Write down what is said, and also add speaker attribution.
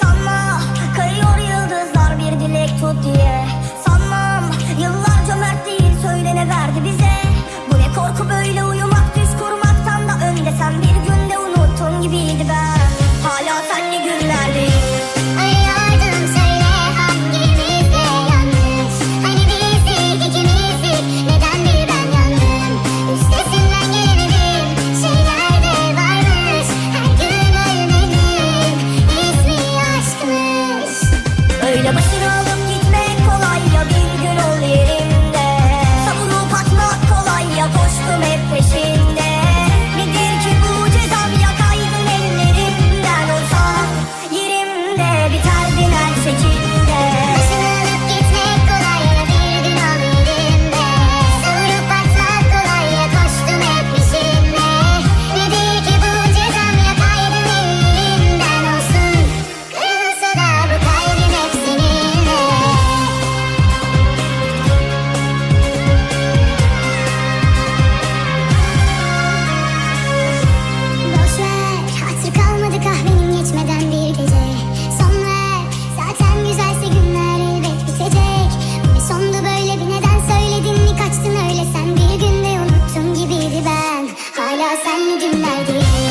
Speaker 1: Sanma kayıyor yıldızlar bir dilek tut diye. Sanmam yıllar cömert değil söylene verdi bize. Bu ne korku böyle uyumak düş kurmaktan da önde Sen bir günde unuttun gibiydi ben. Hala senli günler appreciate
Speaker 2: günlerdi